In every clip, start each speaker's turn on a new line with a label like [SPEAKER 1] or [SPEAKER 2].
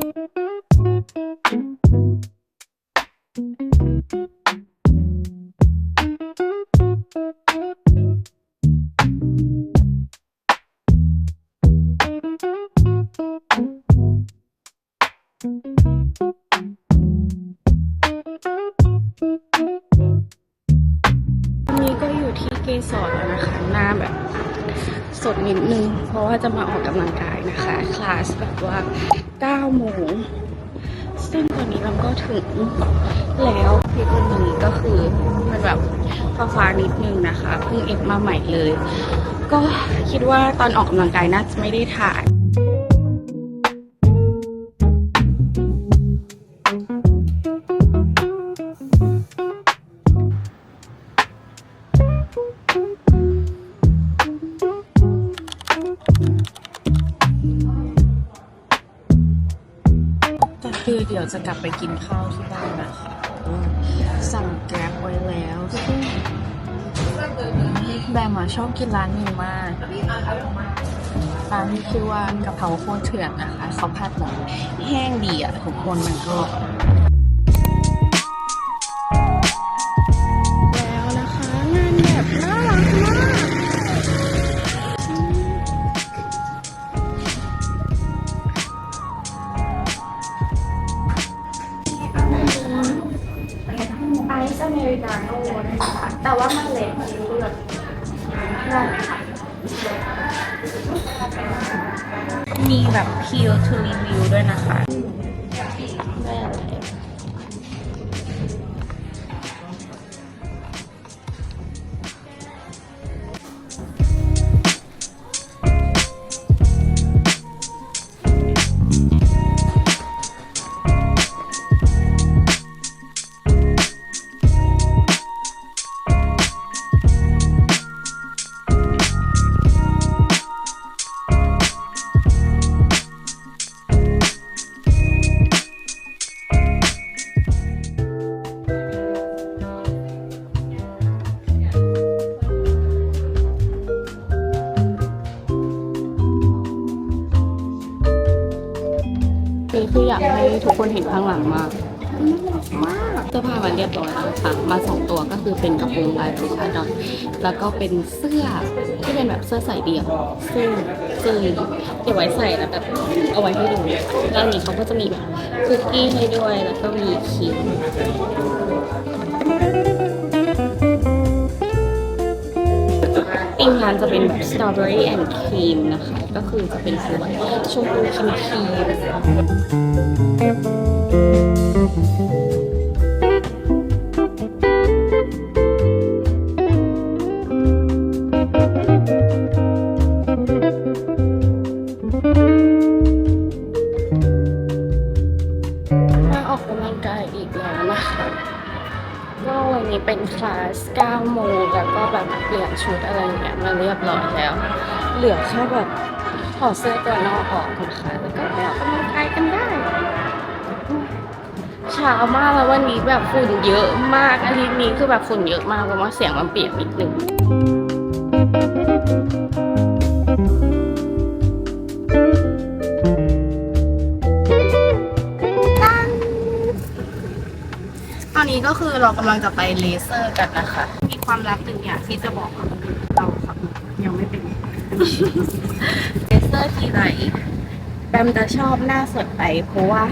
[SPEAKER 1] Thank you. สดนิดนึง เพราะว่าจะมาออกกำลังกายนะคะ คลาสแบบว่า9โมงซึ่งตอนนี้เราก็ถึงแล้วที่ตรงนี้ก็คือมันแบบฟ้าฟ้าๆนิดนึงนะคะ เพิ่งเอ็กมาใหม่เลย ก็คิดว่าตอนออกกำลังกายน่าจะไม่ได้ถ่าย จะกลับไปกินข้าวที่บ้านนะคะสั่งแก๊บไว้แล้วซึ่งแบมอะชอบกินร้านนี้มากร้านที่ชื่อว่ากะเพราโคตรเถื่อนนะคะเขาผัดแบบแห้งดีอะทุกคนมันก็ มีแบบคิวทูรีวิวด้วยนะคะ รคือคืออยากให้ทุกคนเห็นข้างหลังมากเสื้อผ้ามันเรียบร้อยแล้วค่ะมาสองตัวก็คือเป็นกระโปรงลายปริชาดอนแล้วก็เป็นเสื้อที่เป็นแบบเสื้อใส่เดี่ยวซึ่งซึ่งเก็บไว้ใส่แล้วแบบเอาไว้ให้ดูแล้วนนี้เขาก็จะมีแบบคุกกี้ให้ด้วยแล้วก็มีครีม ตีมงานจะเป็นแบบ strawberry and cream นะคะ ก็คือจะเป็นสีชมพูครีมครีมมาออกกำลังกายอีกแล้วนะคะ ก็วันนี้เป็นคลาส9โมงแล้วก็แบบเปลี่ยนชุดอะไรเงี้ยมาเรียบร้อยแล้ว เหลือแค่แบบถอดเสื้อตัวนอกออกนะคะแล้วก็ไปออกกำลังกายกันได้เช้ามากแล้ววันนี้แบบฝุ่นเยอะมากอาทิตย์นี้คือแบบฝุ่นเยอะมากเพราะว่าเสียงมันเปียกนิดนึง นนี้ก็คือเรากำลังจะไปเลเซอร์กันนะคะ มีความลับหนึ่งอย่างที่จะบอกเราครับยังไม่เป็นเลเซอร์ทีไรแบมจะชอบหน้าสดไปเพราะว่า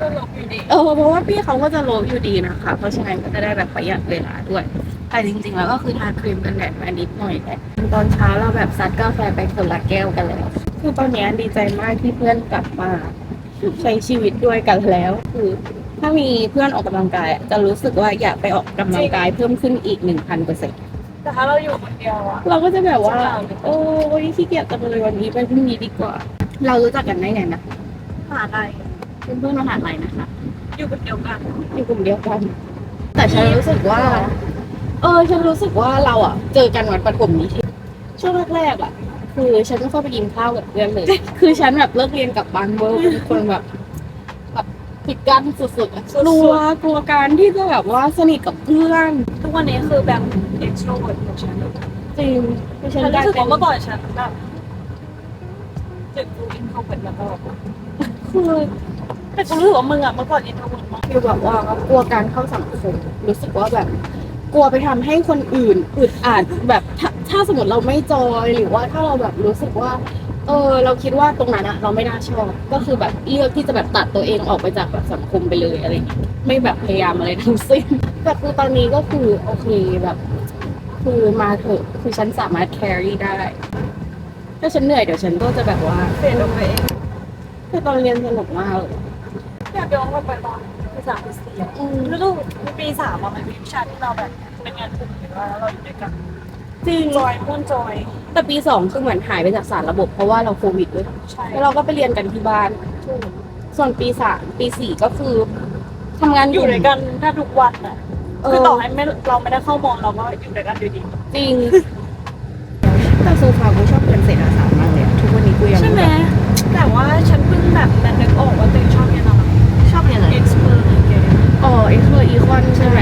[SPEAKER 2] ก็ลบอยู่ดี
[SPEAKER 1] เออเพราะว่าพี่เขาก็จะลบอยู่ดีนะคะ เพราะฉะนั้นก็จะได้แบบประหยัดเวลาด้วยแต่จริงๆแล้วก็คือทาครีมกันแดดมานิดหน่อยแต่ตอนเช้าเราแบบซัดกาแฟไปคนละแก้วกันแล้วคือตอนนี้ดีใจมากที่เพื่อนกลับมาใช้ชีวิตด้วยกันแล้ว คือ ถ้ามีเพื่อนออกกำลังกายอะจะรู้สึกว่าอยากไปออกกำลังกายเพิ่มขึ้นอีกหนึ่งพันเปอร์เซ็นต์
[SPEAKER 2] แต่ถ้าเราอยู่คนเดียวอะ
[SPEAKER 1] เราก็จะแบบว่า
[SPEAKER 2] จะเหงา
[SPEAKER 1] โอ้วันนี้ขี้เกียจจังเลยวันนี้ไปพรุ่งนี้ดีกว่า เรารู้จักกันได้ไงนะ
[SPEAKER 2] หาอะไร
[SPEAKER 1] เป็นเพื่อนมหาลัยนะคะ
[SPEAKER 2] อยู่คนเดียวกัน
[SPEAKER 1] อยู่กลุ่มเดียวกัน แต่ฉันรู้สึกว่า เออ ฉันรู้สึกว่าเราอะ เจอกันวันประถมนิเทศช่วงแรกๆอะ คือฉันไม่ค่อยไปกินข้าวกับเพื่อนเลย คือฉันแบบเลิกเรียนกลับบ้านเวิร์กเป็นคนแบบแบบ ปิดกั้นสุดๆอะกลัวกลัวการที่จะแบบว่าสนิทกับเพื่อน
[SPEAKER 2] ทุกวันนี้คือแบบ extrovert ของฉัน
[SPEAKER 1] จริงคือ
[SPEAKER 2] ฉั
[SPEAKER 1] ฉั
[SPEAKER 2] น
[SPEAKER 1] นกลาย
[SPEAKER 2] รู้สึก
[SPEAKER 1] เป็น
[SPEAKER 2] ว่าเมื่อก่อนฉันแบบจุดดู introvert มาตลอด
[SPEAKER 1] คือ
[SPEAKER 2] แต่กูรู้สึกว่ามึงอะเมื่อก่อนอินโทรเวิร์ดมาก
[SPEAKER 1] คือแบบว่ากลัวการเข้าสังคมรู้สึกว่าแบบกลัวไปทำให้คนอื่นอึดอัดแบบถ้าถ้าสมมติเราไม่จอยหรือว่าถ้าเราแบบรู้สึกว่า เออเราคิดว่าตรงนั้นอะเราไม่น่าชอบ ก็คือแบบเลือกที่จะแบบตัดตัวเองออกไปจากแบบสังคมไปเลยอะไรเงี้ยไม่แบบพยายามอะไรทั้งสิ้นแต่คือตอนนี้ก็คือโอเคแบบ คือมาเถอะคือฉันสามารถ carry ได้ ถ้าฉันเหนื่อยเดี๋ยวฉันก็จะแบบว่า
[SPEAKER 2] เปลี่ยนตัวเอง
[SPEAKER 1] คือตอนเรียนสนุกมากเลย
[SPEAKER 2] อยากย้อนกลับไปตอนปีสามปีสี่อะ
[SPEAKER 1] อืม
[SPEAKER 2] รู้สึกปีสามอะมันเป็นวิชาที่เราแบบเป็นงานกลุ่มหรือว่าเราอยู่ด้วยกัน
[SPEAKER 1] จริง
[SPEAKER 2] จอยมุ่นจอย
[SPEAKER 1] แต่ปีสองคือเหมือนหายไปจากสารระบบเพราะว่าเราโควิดด้วย
[SPEAKER 2] ใช่
[SPEAKER 1] แล้วเราก็ไปเรียนกันที่บ้าน ส่วนปีสามปีสี่ก็คือทำงาน
[SPEAKER 2] อยู่ด้วยกันแทบทุกวันอะ
[SPEAKER 1] เคื
[SPEAKER 2] อต่อให้ไม่เราไม่ได้เข้ามองเราก็อยู่ด้วยกันอยู่ดี
[SPEAKER 1] จริง แต่โซฟากูชอบเรียนเศรษฐศาสตร์มากเลยอะทุกวันนี้กูยัง
[SPEAKER 2] ใช่ไหม
[SPEAKER 1] แบบ
[SPEAKER 2] แต่ว่าฉันเพิ่งแบบแต่นึกออกว่าตัวเองชอบเรียนอะไร
[SPEAKER 1] ชอบเรียนอะไร
[SPEAKER 2] expert เกม
[SPEAKER 1] อ๋อเอ็กซ์เพรอีคอนใช่ไหม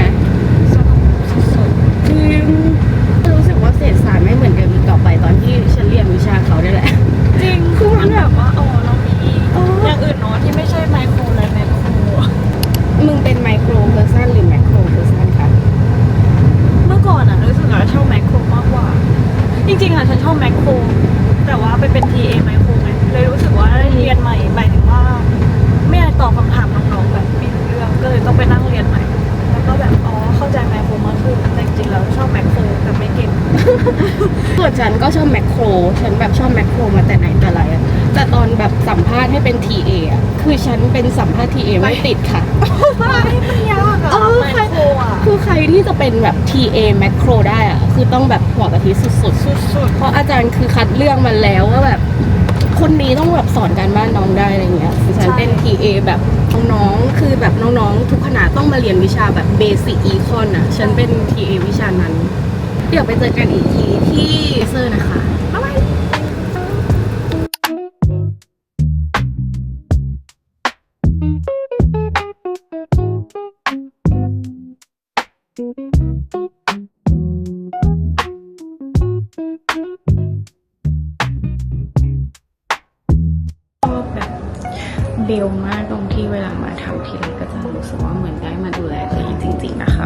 [SPEAKER 2] สนุกสุด
[SPEAKER 1] จริงรู้สึกว่าเศรษฐศาสตร์ไม่เหมือนเดิม
[SPEAKER 2] ส่วน
[SPEAKER 1] ฉันก็ชอบแมคโคร ฉันแบบชอบแมคโครมาแต่ไหนแต่ไรอะแต่ตอนแบบสัมภาษณ์ให้เป็น TA อะคือฉันเป็นสัมภาษณ์ TA ไม่ติดค่ะ
[SPEAKER 2] มันยากอะ
[SPEAKER 1] เออ
[SPEAKER 2] ไมโครอะ
[SPEAKER 1] คือใครที่จะเป็นแบบ TA แมคโครได้อะคือต้องแบบหัวกะทิสุด
[SPEAKER 2] สุด
[SPEAKER 1] ๆเพราะอาจารย์คือคัดเลือกมาแล้วว่าแบบ คนนี้ต้องแบบสอนการบ้านน้องได้อะไรเงี้ยคือฉันเป็น TA แบบน้องๆคือแบบน้องๆ ทุกคณะต้องมาเรียนวิชาแบบเบสิกอีคอนอะฉันเป็น TA วิชานั้น เดี๋ยวไปเจอกันอีกทีที่เซอร์นะคะบ๊ายบายชอบแบบเบลมากตรงที่เวลามาทำทีไรก็จะรู้สึกว่าเหมือนได้มาดูแลตัวเองจริง ๆ นะคะ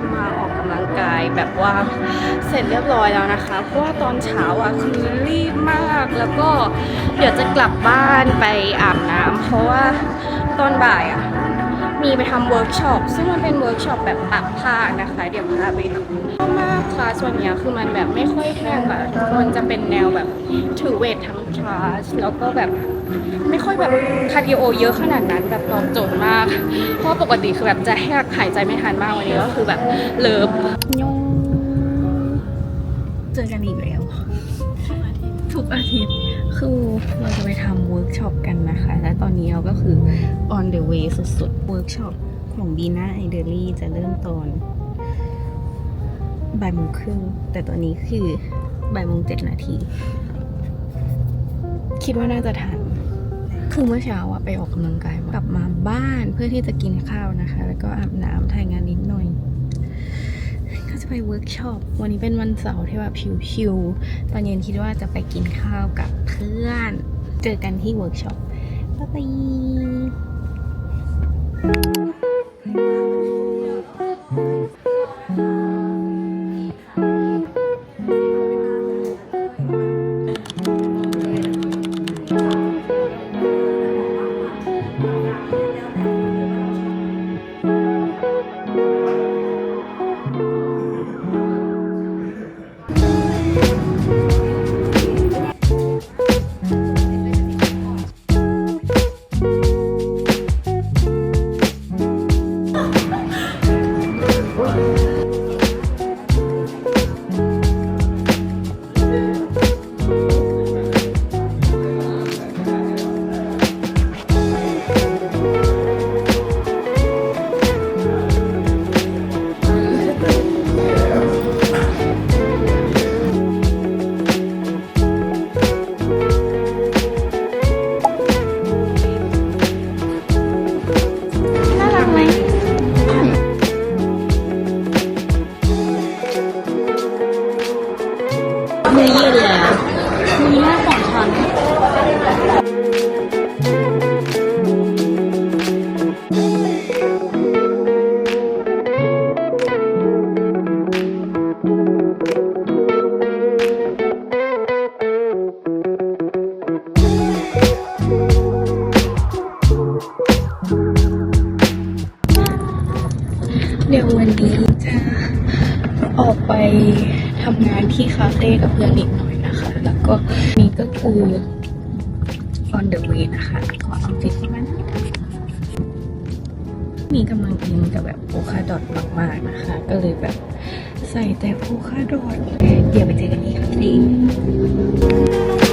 [SPEAKER 1] มมาออกกำลังกายแบบว่าเสร็จเรียบร้อยแล้วนะคะ เพราะว่าตอนเช้าอะคือรีบมากแล้วก็เดี๋ยวจะกลับบ้านไปอาบน้ำเพราะว่าตอนบ่ายอะมีไปทำเวิร์กช็อปซึ่งมันเป็นเวิร์กช็อปแบบปักผ้านะคะ เดี๋ยวพาไปดูชอบมากคลาสวันนี้คือมันแบบไม่ค่อยแห้งอะทุกคนจะเป็นแนวแบบถือเวททั้งคลาสแล้วก็แบบ ไม่ค่อยแบบคาร์ดิโอเยอะขนาดนั้นแบบตอบโจทย์มาก เพราะปกติคือแบบจะแหกหายใจไม่ทันมากวันนี้ก็คือแบบเลิฟยงเจอกันอีกแล้วทุกอาทิตย์คือเราจะไปทำเวิร์กช็อปกันนะคะ และตอนนี้เราก็คือ on the way สุดๆเวิร์กช็อปของดีน่าไอเดอรี่จะเริ่มตอนบ่ายโมงครึ่งแต่ตอนนี้คือบ่ายโมงเจ็ดนาที คิดว่าน่าจะทัน คือเมื่อเช้าอะไปออกกำลังกายมากลับมาบ้านเพื่อที่จะกินข้าวนะคะ แล้วก็อาบน้ำถ่ายงานนิดหน่อยก็จะไปเวิร์กช็อปวันนี้เป็นวันเสาร์ที่แบบชิวๆตอนเย็นคิดว่าจะไปกินข้าวกับเพื่อน เจอกันที่เวิร์กช็อปบ๊ายบาย on the way นะคะขอเอาจิตมันมีกำลังอินกับแบบโพคาดอทมากๆนะคะ ก็เลยแบบใส่แต่โพคาดอทเดี๋ยวไปเจอกันที่คาเฟ่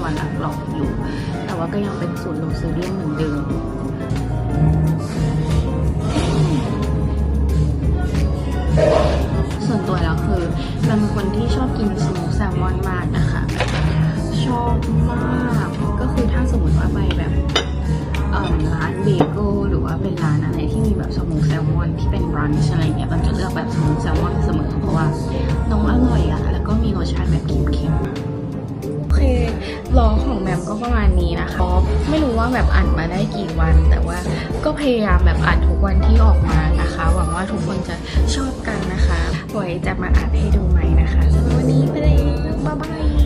[SPEAKER 1] เทศให้ได้วันละกล่องอยู่ แต่ว่าก็ยังเป็นสูตรโลโซเดียมเหมือนเดิมส่วนตัวแล้วคือเป็นคนที่ชอบกินสโมกแซลมอนมากนะคะ ชอบมากก็คือถ้าสมมติว่าไปแบบร้านเบเกิลหรือว่าเป็นร้านอะไรที่มีแบบสโมกแซลมอนที่เป็นบรันช์อะไรเงี้ยมันจะเลือกแบบสโมกแซลมอนเสมอ ประมาณนี้นะคะไม่รู้ว่าแบบอัดมาได้กี่วัน แต่ว่าก็พยายามแบบอัดทุกวันที่ออกมานะคะ หวังว่าทุกคนจะชอบกันนะคะไว้จะมาอัดให้ดูใหม่นะคะสำหรับวันนี้ไปเลยบ๊ายบาย